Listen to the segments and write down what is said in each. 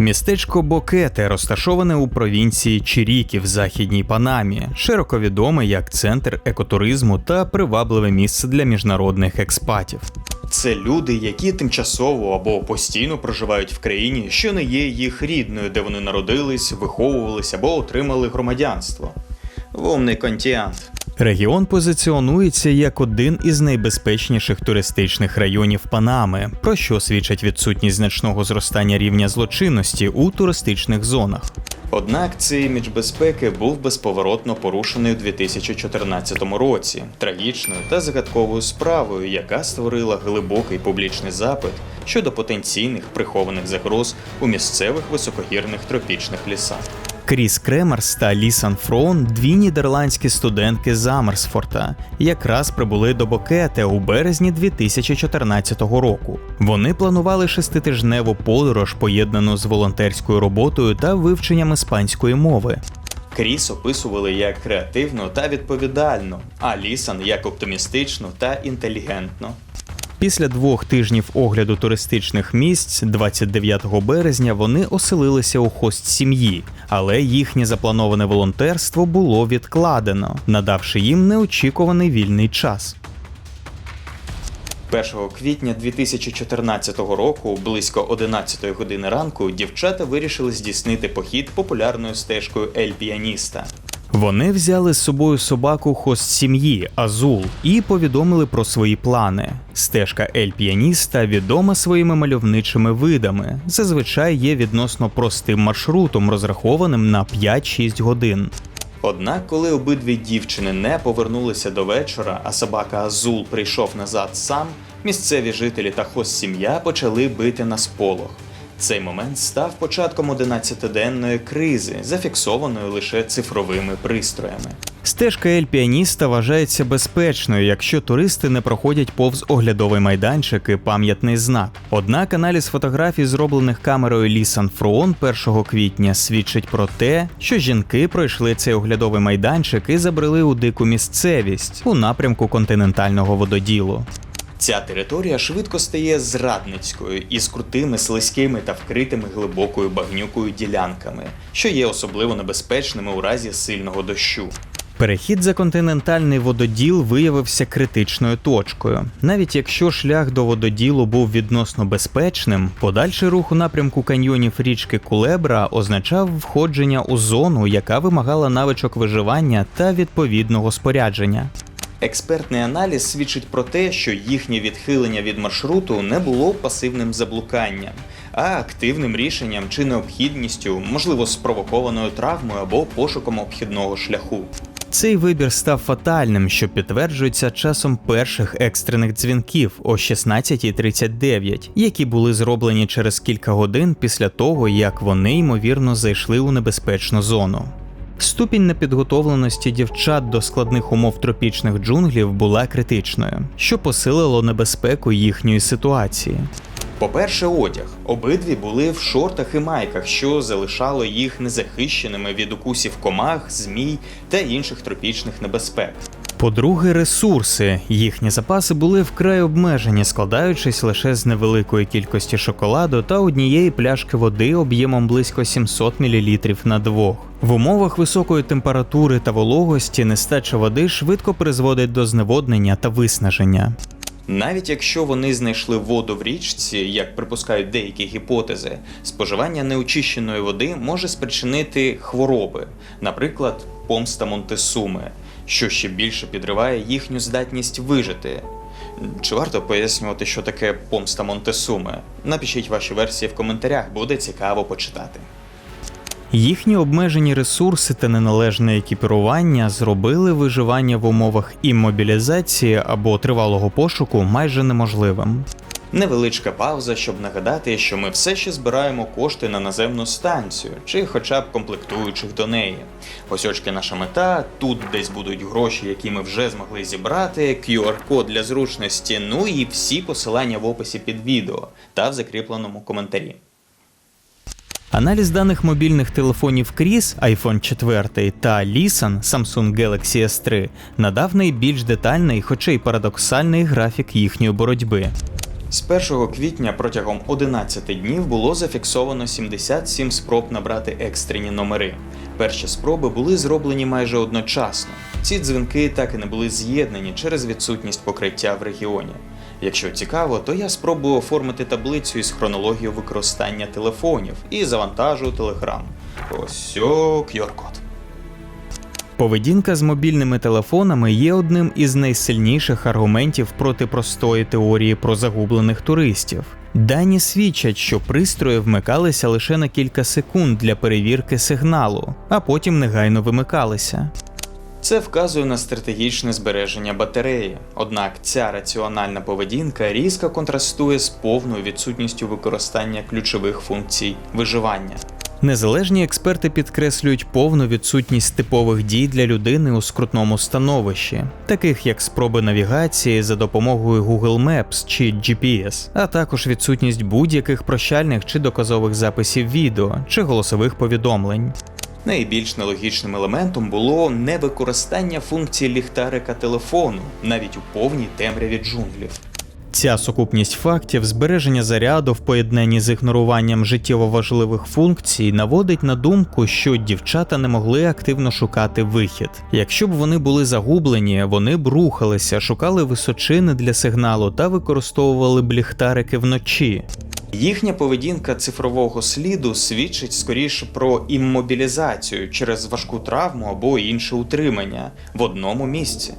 Містечко Бокете розташоване у провінції Чирікі в західній Панамі, широко відоме як центр екотуризму та привабливе місце для міжнародних експатів. Це люди, які тимчасово або постійно проживають в країні, що не є їх рідною, де вони народились, виховувались або отримали громадянство. Вовний контіант. Регіон позиціонується як один із найбезпечніших туристичних районів Панами, про що свідчить відсутність значного зростання рівня злочинності у туристичних зонах. Однак цей імідж безпеки був безповоротно порушений у 2014 році трагічною та загадковою справою, яка створила глибокий публічний запит щодо потенційних прихованих загроз у місцевих високогірних тропічних лісах. Кріс Кремерс та Лісан Фрон дві нідерландські студентки з Амерсфорта, якраз прибули до Бокете у березні 2014 року. Вони планували шеститижневу подорож, поєднану з волонтерською роботою та вивченням іспанської мови. Кріс описували як креативно та відповідально, а Лісан як оптимістично та інтелігентно. Після двох тижнів огляду туристичних місць, 29 березня, вони оселилися у хост сім'ї, але їхнє заплановане волонтерство було відкладено, надавши їм неочікуваний вільний час. 1 квітня 2014 року, близько 11 години ранку, дівчата вирішили здійснити похід популярною стежкою Ель Піаніста. Вони взяли з собою собаку хост сім'ї Азул і повідомили про свої плани. Стежка Ель Піаніста відома своїми мальовничими видами, зазвичай є відносно простим маршрутом, розрахованим на 5-6 годин. Однак, коли обидві дівчини не повернулися до вечора, а собака Азул прийшов назад сам, місцеві жителі та хост сім'я почали бити на сполох. Цей момент став початком 11-денної кризи, зафіксованої лише цифровими пристроями. Стежка Ель Піаніста вважається безпечною, якщо туристи не проходять повз оглядовий майданчик і пам'ятний знак. Однак аналіз фотографій, зроблених камерою Лісан Фрон 1 квітня, свідчить про те, що жінки пройшли цей оглядовий майданчик і забрели у дику місцевість у напрямку континентального вододілу. Ця територія швидко стає зрадницькою із крутими, слизькими та вкритими глибокою багнюкою ділянками, що є особливо небезпечними у разі сильного дощу. Перехід за континентальний вододіл виявився критичною точкою. Навіть якщо шлях до вододілу був відносно безпечним, подальший рух у напрямку каньйонів річки Кулебра означав входження у зону, яка вимагала навичок виживання та відповідного спорядження. Експертний аналіз свідчить про те, що їхнє відхилення від маршруту не було пасивним заблуканням, а активним рішенням чи необхідністю, можливо, спровокованою травмою або пошуком обхідного шляху. Цей вибір став фатальним, що підтверджується часом перших екстрених дзвінків о 16.39, які були зроблені через кілька годин після того, як вони ймовірно зайшли у небезпечну зону. Ступінь непідготовленості дівчат до складних умов тропічних джунглів була критичною, що посилило небезпеку їхньої ситуації. По-перше, одяг. Обидві були в шортах і майках, що залишало їх незахищеними від укусів комах, змій та інших тропічних небезпек. По-друге, ресурси. Їхні запаси були вкрай обмежені, складаючись лише з невеликої кількості шоколаду та однієї пляшки води об'ємом близько 700 мл на двох. В умовах високої температури та вологості нестача води швидко призводить до зневоднення та виснаження. Навіть якщо вони знайшли воду в річці, як припускають деякі гіпотези, споживання неочищеної води може спричинити хвороби, наприклад, помста Монтесуми, що ще більше підриває їхню здатність вижити. Чи варто пояснювати, що таке помста Монтесуми? Напишіть ваші версії в коментарях, буде цікаво почитати. Їхні обмежені ресурси та неналежне екіпірування зробили виживання в умовах іммобілізації або тривалого пошуку майже неможливим. Невеличка пауза, щоб нагадати, що ми все ще збираємо кошти на наземну станцію, чи хоча б комплектуючих до неї. Ось очки наша мета. Тут десь будуть гроші, які ми вже змогли зібрати, QR-код для зручності, ну і всі посилання в описі під відео та в закріпленому коментарі. Аналіз даних мобільних телефонів Кріс iPhone 4 та Lisan Samsung Galaxy S3 надав найбільш детальний, хоча й парадоксальний графік їхньої боротьби. З 1 квітня протягом 11 днів було зафіксовано 77 спроб набрати екстрені номери. Перші спроби були зроблені майже одночасно. Ці дзвінки так і не були з'єднані через відсутність покриття в регіоні. Якщо цікаво, то я спробую оформити таблицю із хронологією використання телефонів і завантажу Telegram. Ось QR-код. Поведінка з мобільними телефонами є одним із найсильніших аргументів проти простої теорії про загублених туристів. Дані свідчать, що пристрої вмикалися лише на кілька секунд для перевірки сигналу, а потім негайно вимикалися. Це вказує на стратегічне збереження батареї. Однак ця раціональна поведінка різко контрастує з повною відсутністю використання ключових функцій виживання. Незалежні експерти підкреслюють повну відсутність типових дій для людини у скрутному становищі, таких як спроби навігації за допомогою Google Maps чи GPS, а також відсутність будь-яких прощальних чи доказових записів відео чи голосових повідомлень. Найбільш нелогічним елементом було невикористання функції ліхтарика телефону навіть у повній темряві джунглів. Ця сукупність фактів збереження заряду в поєднанні з ігноруванням життєво важливих функцій наводить на думку, що дівчата не могли активно шукати вихід. Якщо б вони були загублені, вони б рухалися, шукали височини для сигналу та використовували б ліхтарики вночі. Їхня поведінка цифрового сліду свідчить скоріше про іммобілізацію через важку травму або інше утримання в одному місці.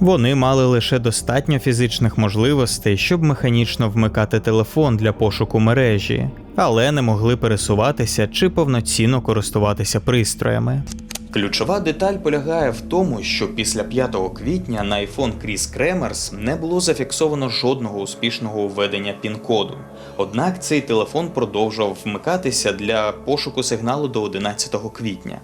Вони мали лише достатньо фізичних можливостей, щоб механічно вмикати телефон для пошуку мережі, але не могли пересуватися чи повноцінно користуватися пристроями. Ключова деталь полягає в тому, що після 5 квітня на iPhone Chris Kremers не було зафіксовано жодного успішного введення пін-коду. Однак цей телефон продовжував вмикатися для пошуку сигналу до 11 квітня.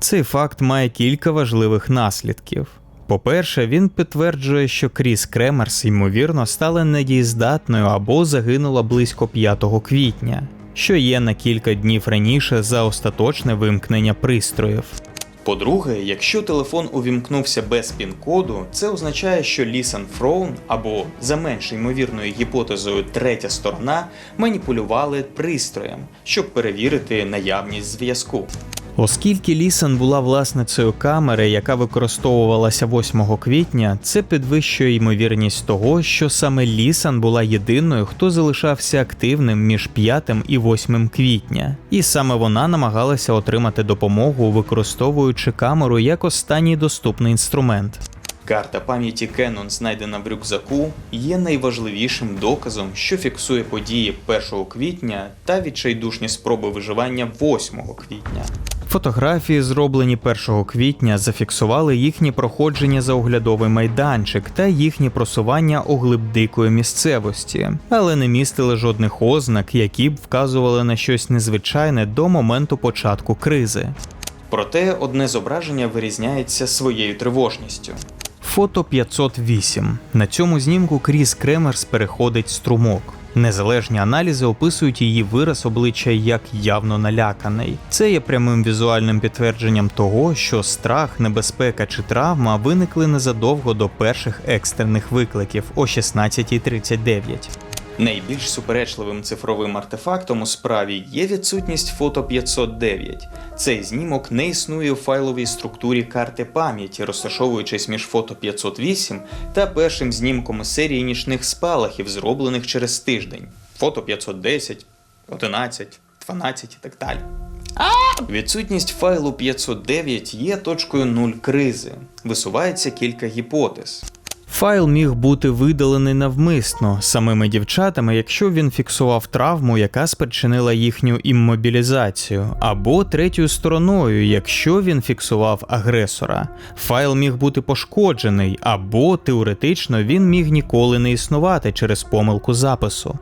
Цей факт має кілька важливих наслідків. По-перше, він підтверджує, що Кріс Кремерс, ймовірно, стала недієздатною або загинула близько 5 квітня, що є на кілька днів раніше за остаточне вимкнення пристроїв. По-друге, якщо телефон увімкнувся без пін-коду, це означає, що Лісан Фроун або за менш ймовірною гіпотезою третя сторона маніпулювали пристроєм, щоб перевірити наявність зв'язку. Оскільки Лісан була власницею камери, яка використовувалася 8 квітня, це підвищує ймовірність того, що саме Лісан була єдиною, хто залишався активним між 5 і 8 квітня, і саме вона намагалася отримати допомогу, використовуючи камеру як останній доступний інструмент. Карта пам'яті Canon, знайдена в рюкзаку, є найважливішим доказом, що фіксує події 1 квітня та відчайдушні спроби виживання 8 квітня. Фотографії, зроблені 1 квітня, зафіксували їхнє проходження за оглядовий майданчик та їхнє просування у глиб дикої місцевості, але не містили жодних ознак, які б вказували на щось незвичайне до моменту початку кризи. Проте одне зображення вирізняється своєю тривожністю. Фото 508. На цьому знімку Кріс Кремерс переходить струмок. Незалежні аналізи описують її вираз обличчя як явно наляканий. Це є прямим візуальним підтвердженням того, що страх, небезпека чи травма виникли незадовго до перших екстрених викликів о 16.39. Найбільш суперечливим цифровим артефактом у справі є відсутність фото 509. Цей знімок не існує у файловій структурі карти пам'яті, розташовуючись між фото 508 та першим знімком серії нічних спалахів, зроблених через тиждень. Фото 510, 11, 12 і так далі. Відсутність файлу 509 є точкою нуль кризи. Висувається кілька гіпотез. Файл міг бути видалений навмисно самими дівчатами, якщо він фіксував травму, яка спричинила їхню іммобілізацію, або третьою стороною, якщо він фіксував агресора. Файл міг бути пошкоджений, або теоретично він міг ніколи не існувати через помилку запису.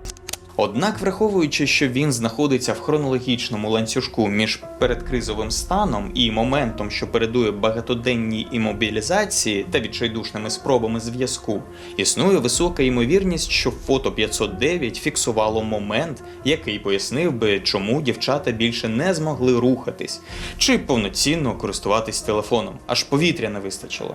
Однак, враховуючи, що він знаходиться в хронологічному ланцюжку між передкризовим станом і моментом, що передує багатоденній імобілізації та відчайдушними спробами зв'язку, існує висока ймовірність, що фото 509 фіксувало момент, який пояснив би, чому дівчата більше не змогли рухатись чи повноцінно користуватись телефоном, аж повітря не вистачило.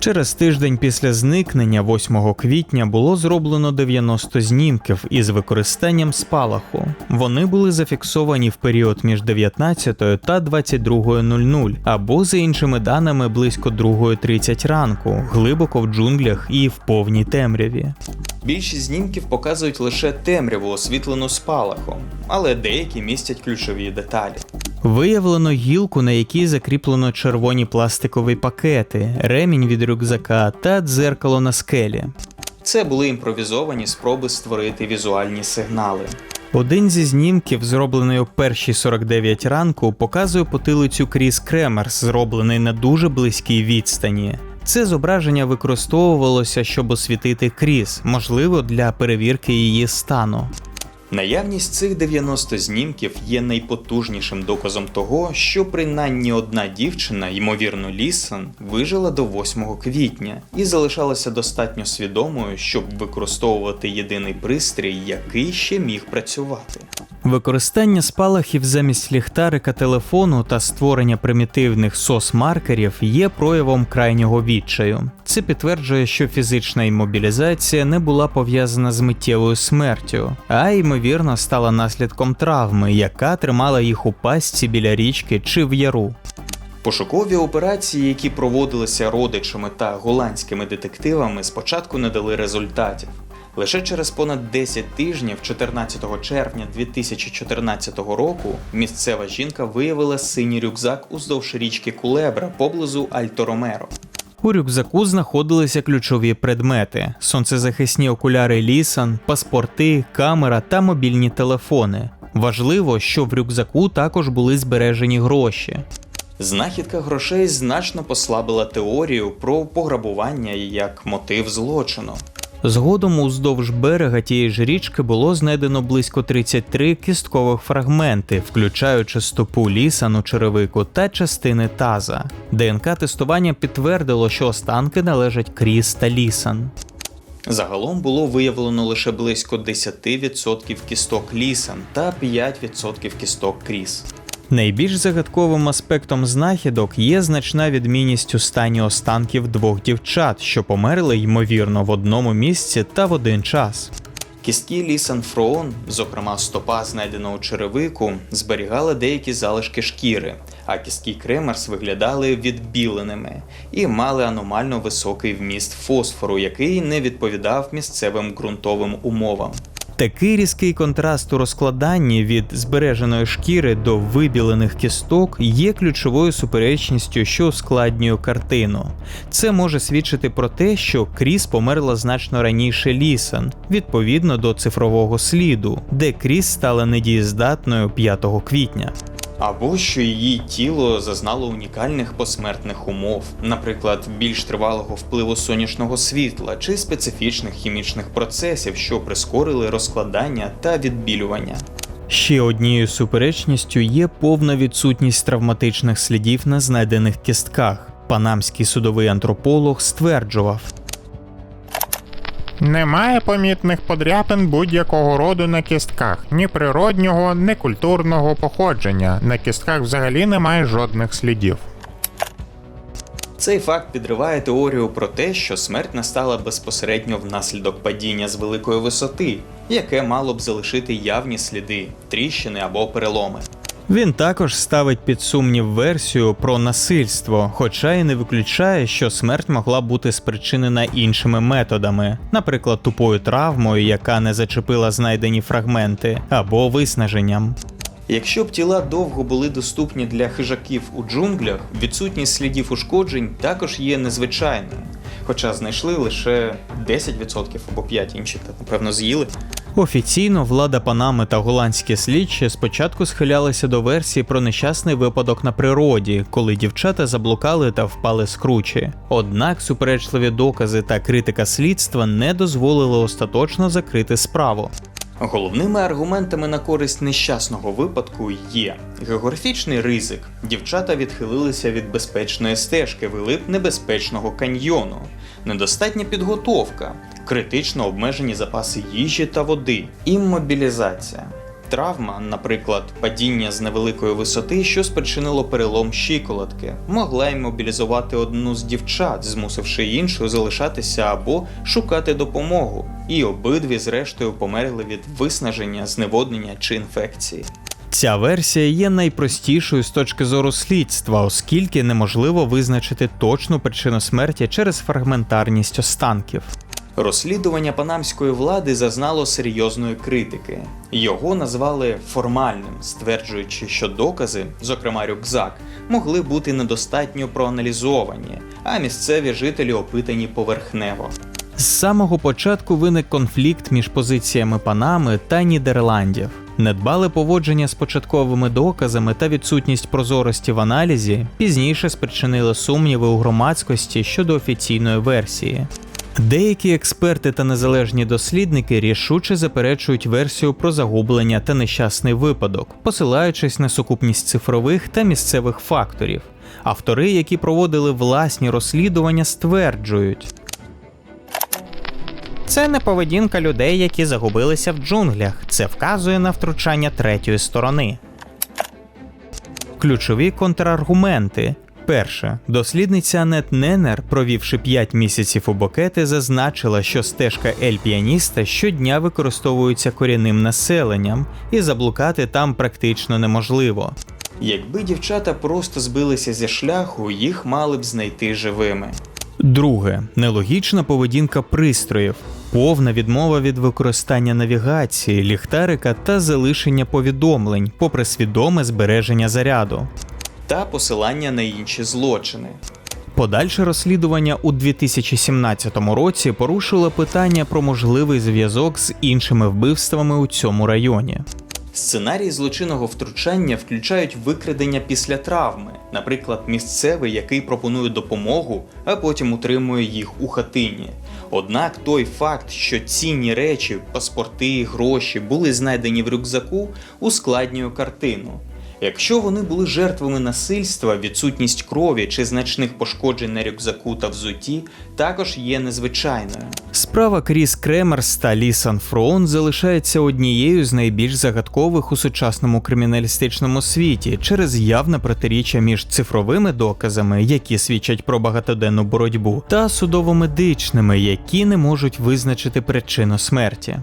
Через тиждень після зникнення, 8 квітня, було зроблено 90 знімків із використанням спалаху. Вони були зафіксовані в період між 19 та 22.00, або за іншими даними близько 2.30 ранку, глибоко в джунглях і в повній темряві. Більшість знімків показують лише темряву, освітлену спалахом, але деякі містять ключові деталі. Виявлено гілку, на якій закріплено червоні пластикові пакети, ремінь від рюкзака та дзеркало на скелі. Це були імпровізовані спроби створити візуальні сигнали. Один зі знімків, зроблений о першій 49 ранку, показує потилицю Кріс Кремерс, зроблений на дуже близькій відстані. Це зображення використовувалося, щоб освітити Кріс, можливо, для перевірки її стану. Наявність цих 90 знімків є найпотужнішим доказом того, що принаймні одна дівчина, ймовірно Лісон, вижила до 8 квітня і залишалася достатньо свідомою, щоб використовувати єдиний пристрій, який ще міг працювати. Використання спалахів замість ліхтарика телефону та створення примітивних сос-маркерів є проявом крайнього відчаю. Це підтверджує, що фізична іммобілізація не була пов'язана з миттєвою смертю, а ймовірно стала наслідком травми, яка тримала їх у пастці біля річки чи в яру. Пошукові операції, які проводилися родичами та голландськими детективами, спочатку не дали результатів. Лише через понад 10 тижнів, 14 червня 2014 року, місцева жінка виявила синій рюкзак уздовж річки Кулебра поблизу Альто-Ромеро. У рюкзаку знаходилися ключові предмети: сонцезахисні окуляри Лісан, паспорти, камера та мобільні телефони. Важливо, що в рюкзаку також були збережені гроші. Знахідка грошей значно послабила теорію про пограбування як мотив злочину. Згодом уздовж берега тієї ж річки було знайдено близько 33 кісткових фрагменти, включаючи стопу лісану черевику та частини таза. ДНК-тестування підтвердило, що останки належать Кріс та Лісан. Загалом було виявлено лише близько 10% кісток лісан та 5% кісток кріс. Найбільш загадковим аспектом знахідок є значна відмінність у стані останків двох дівчат, що померли ймовірно в одному місці та в один час. Кістки Лісан Фроон, зокрема стопа, знайдена у черевику, зберігали деякі залишки шкіри, а кістки Кремерс виглядали відбіленими і мали аномально високий вміст фосфору, який не відповідав місцевим ґрунтовим умовам. Такий різкий контраст у розкладанні від збереженої шкіри до вибілених кісток є ключовою суперечністю, що ускладнює картину. Це може свідчити про те, що Кріс померла значно раніше Лісан, відповідно до цифрового сліду, де Кріс стала недієздатною 5 квітня. Або що її тіло зазнало унікальних посмертних умов, наприклад, більш тривалого впливу сонячного світла чи специфічних хімічних процесів, що прискорили розкладання та відбілювання. Ще однією суперечністю є повна відсутність травматичних слідів на знайдених кістках. Панамський судовий антрополог стверджував. Немає помітних подряпин будь-якого роду на кістках, ні природнього, ні культурного походження. На кістках взагалі немає жодних слідів. Цей факт підриває теорію про те, що смерть настала безпосередньо внаслідок падіння з великої висоти, яке мало б залишити явні сліди, тріщини або переломи. Він також ставить під сумнів версію про насильство, хоча й не виключає, що смерть могла бути спричинена іншими методами, наприклад, тупою травмою, яка не зачепила знайдені фрагменти, або виснаженням. Якщо б тіла довго були доступні для хижаків у джунглях, відсутність слідів ушкоджень також є незвичайною. Хоча знайшли лише 10% або 5 інші, та напевно з'їли. Офіційно влада Панами та голландські слідчі спочатку схилялися до версії про нещасний випадок на природі, коли дівчата заблукали та впали з кручі. Однак суперечливі докази та критика слідства не дозволили остаточно закрити справу. Головними аргументами на користь нещасного випадку є географічний ризик. Дівчата відхилилися від безпечної стежки вглиб небезпечного каньйону, недостатня підготовка, критично обмежені запаси їжі та води, іммобілізація. Травма, наприклад, падіння з невеликої висоти, що спричинило перелом щиколотки, могла імобілізувати одну з дівчат, змусивши іншу залишатися або шукати допомогу, і обидві, зрештою, померли від виснаження, зневоднення чи інфекції. Ця версія є найпростішою з точки зору слідства, оскільки неможливо визначити точну причину смерті через фрагментарність останків. Розслідування панамської влади зазнало серйозної критики. Його назвали формальним, стверджуючи, що докази, зокрема рюкзак, могли бути недостатньо проаналізовані, а місцеві жителі опитані поверхнево. З самого початку виник конфлікт між позиціями Панами та Нідерландів. Недбале поводження з початковими доказами та відсутність прозорості в аналізі пізніше спричинили сумніви у громадськості щодо офіційної версії. Деякі експерти та незалежні дослідники рішуче заперечують версію про загублення та нещасний випадок, посилаючись на сукупність цифрових та місцевих факторів. Автори, які проводили власні розслідування, стверджують. Це не поведінка людей, які загубилися в джунглях. Це вказує на втручання третьої сторони. Ключові контраргументи. Перше, дослідниця Анет Ненер, провівши 5 місяців у бокети, зазначила, що стежка Ель Піаніста щодня використовується корінним населенням, і заблукати там практично неможливо. Якби дівчата просто збилися зі шляху, їх мали б знайти живими. Друге, нелогічна поведінка пристроїв, повна відмова від використання навігації, ліхтарика та залишення повідомлень, попри свідоме збереження заряду. Та посилання на інші злочини. Подальше розслідування у 2017 році порушило питання про можливий зв'язок з іншими вбивствами у цьому районі. Сценарії злочинного втручання включають викрадення після травми, наприклад, місцевий, який пропонує допомогу, а потім утримує їх у хатині. Однак той факт, що цінні речі, паспорти, гроші були знайдені в рюкзаку, ускладнює картину. Якщо вони були жертвами насильства, відсутність крові чи значних пошкоджень на рюкзаку та взутті також є незвичайною. Справа Кріс Кремерс та Лісан Фроун залишається однією з найбільш загадкових у сучасному криміналістичному світі через явне протиріччя між цифровими доказами, які свідчать про багатоденну боротьбу, та судово-медичними, які не можуть визначити причину смерті.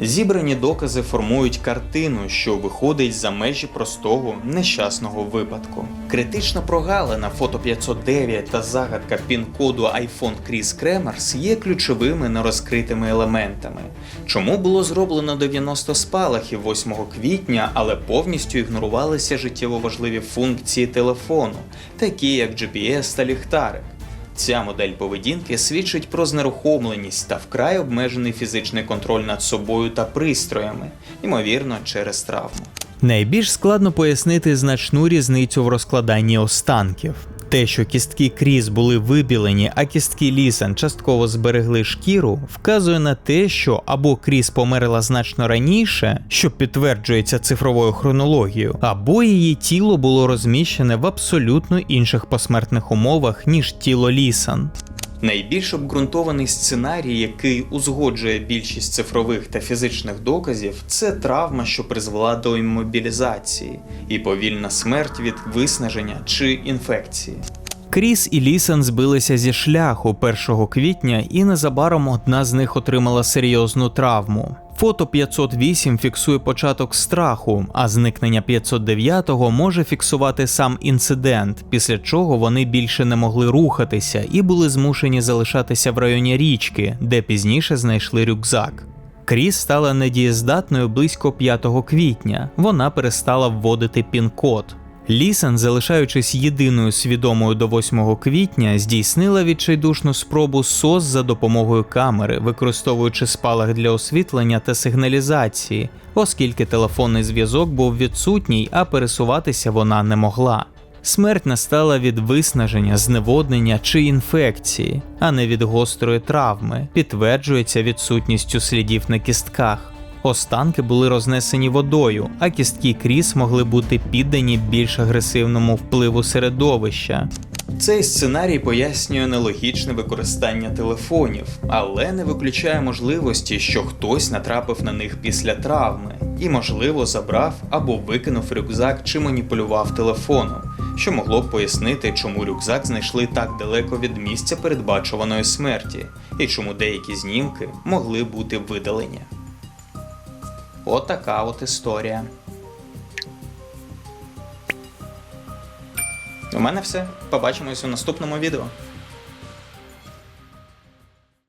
Зібрані докази формують картину, що виходить за межі простого нещасного випадку. Критична прогалина фото 509 та загадка пін-коду iPhone Кріс Кремерс є ключовими нерозкритими елементами. Чому було зроблено 90 спалахів 8 квітня, але повністю ігнорувалися життєво важливі функції телефону, такі як GPS та ліхтарик. Ця модель поведінки свідчить про знерухомленість та вкрай обмежений фізичний контроль над собою та пристроями, ймовірно, через травму. Найбільш складно пояснити значну різницю в розкладанні останків. Те, що кістки Кріс були вибілені, а кістки Лісан частково зберегли шкіру, вказує на те, що або Кріс померла значно раніше, що підтверджується цифровою хронологією, або її тіло було розміщене в абсолютно інших посмертних умовах, ніж тіло Лісан. Найбільш обґрунтований сценарій, який узгоджує більшість цифрових та фізичних доказів, це травма, що призвела до іммобілізації, і повільна смерть від виснаження чи інфекції. Кріс і Лісан збилися зі шляху 1 квітня, і незабаром одна з них отримала серйозну травму. Фото 508 фіксує початок страху, а зникнення 509 може фіксувати сам інцидент, після чого вони більше не могли рухатися і були змушені залишатися в районі річки, де пізніше знайшли рюкзак. Кріс стала недієздатною близько 5 квітня. Вона перестала вводити пін-код. Лісан, залишаючись єдиною свідомою до 8 квітня, здійснила відчайдушну спробу СОС за допомогою камери, використовуючи спалах для освітлення та сигналізації, оскільки телефонний зв'язок був відсутній, а пересуватися вона не могла. Смерть настала від виснаження, зневоднення чи інфекції, а не від гострої травми, підтверджується відсутністю слідів на кістках. Останки були рознесені водою, а кістки кріс могли бути піддані більш агресивному впливу середовища. Цей сценарій пояснює нелогічне використання телефонів, але не виключає можливості, що хтось натрапив на них після травми і, можливо, забрав або викинув рюкзак чи маніпулював телефоном, що могло б пояснити, чому рюкзак знайшли так далеко від місця передбачуваної смерті, і чому деякі знімки могли бути видалені. Отака от історія. У мене все. Побачимось у наступному відео.